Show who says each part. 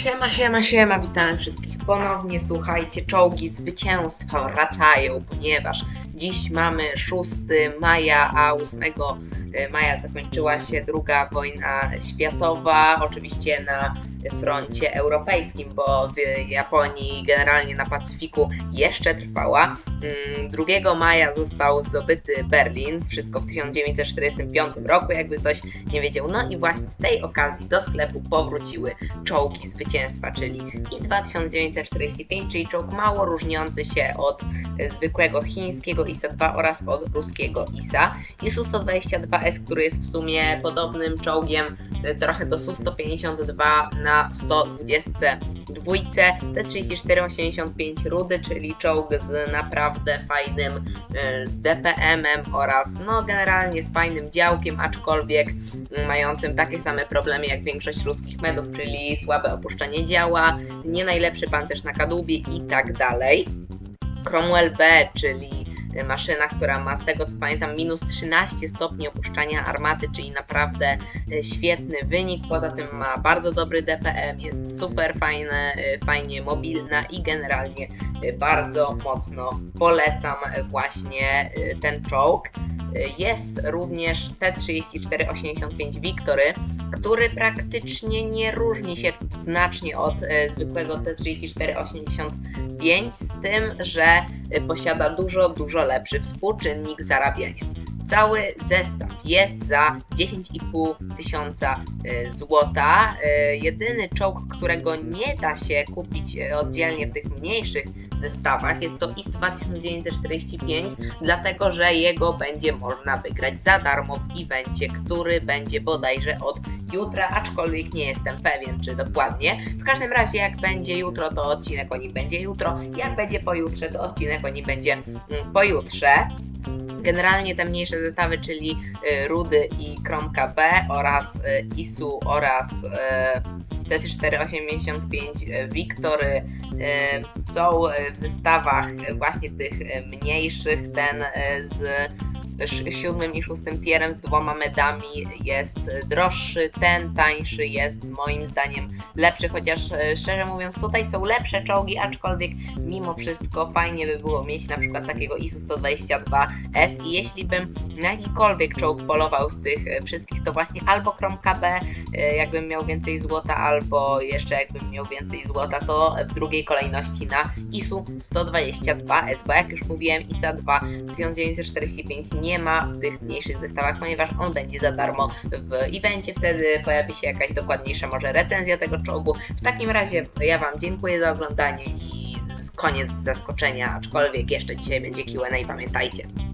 Speaker 1: Siema, siema, siema, witam wszystkich ponownie słuchajcie, czołgi zwycięstwa wracają, ponieważ dziś mamy 6 maja, a 8 e, maja zakończyła się druga wojna światowa, oczywiście na froncie europejskim, bo w Japonii generalnie na Pacyfiku jeszcze trwała. Mm, 2 maja został zdobyty Berlin, wszystko w 1945 roku, jakby ktoś nie wiedział. No i właśnie z tej okazji do sklepu powróciły czołgi zwycięstwa, czyli i z 1945 2045, czyli czołg mało różniący się od e, zwykłego chińskiego ISA-2 oraz od ruskiego ISA. ISU-122S, który jest w sumie podobnym czołgiem e, trochę do Su-152 na 122, T-34-85 Rudy, czyli czołg z naprawdę fajnym e, DPM-em oraz no generalnie z fajnym działkiem, aczkolwiek mającym takie same problemy jak większość ruskich medów, czyli słabe opuszczanie działa, nie najlepszy pan pancerz na kadłubie i tak dalej. Cromwell B, czyli maszyna, która ma z tego co pamiętam minus 13 stopni opuszczania armaty, czyli naprawdę e, świetny wynik. Poza tym ma bardzo dobry DPM, jest super fajne, e, fajnie mobilna i generalnie e, bardzo mocno polecam właśnie e, ten czołg. Jest również T-3485 Victory, który praktycznie nie różni się znacznie od e, zwykłego T-3485 z tym, że e, posiada dużo, dużo lepszy współczynnik zarabiania. Cały zestaw jest za 10,5 tysiąca e, złota. E, Jedyny czołg, którego nie da się kupić e, oddzielnie w tych mniejszych zestawach jest to IS 2945, dlatego że jego będzie można wygrać za darmo w evencie, który będzie bodajże od jutra, aczkolwiek nie jestem pewien czy dokładnie. W każdym razie jak będzie jutro, to odcinek o nim będzie jutro, jak będzie pojutrze, to odcinek o nim będzie mm, pojutrze. Generalnie te mniejsze zestawy, czyli y, Rudy i Kromka B oraz y, ISU oraz y, TC485 Wiktory są w zestawach właśnie tych mniejszych. Ten z sz- siódmym i szóstym tierem z dwoma medami jest droższy, ten tańszy jest moim zdaniem lepszy, chociaż y, szczerze mówiąc tutaj są lepsze czołgi, aczkolwiek mimo wszystko fajnie by było mieć na przykład takiego ISU 122S i jeśli bym na jakikolwiek czołg polował z tych y, wszystkich, to właśnie albo Chrome KB, y, jakbym miał więcej złota, albo jeszcze jakbym miał więcej złota, to w drugiej kolejności na ISU 122S, bo jak już mówiłem, ISA 2 1945 nie ma w tych mniejszych zestawach, ponieważ on będzie za darmo w evencie, wtedy pojawi się jakaś dokładniejsza może recenzja tego czołgu. W takim razie ja Wam dziękuję za oglądanie i koniec zaskoczenia, aczkolwiek jeszcze dzisiaj będzie Q&A, pamiętajcie.